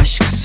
Aşksın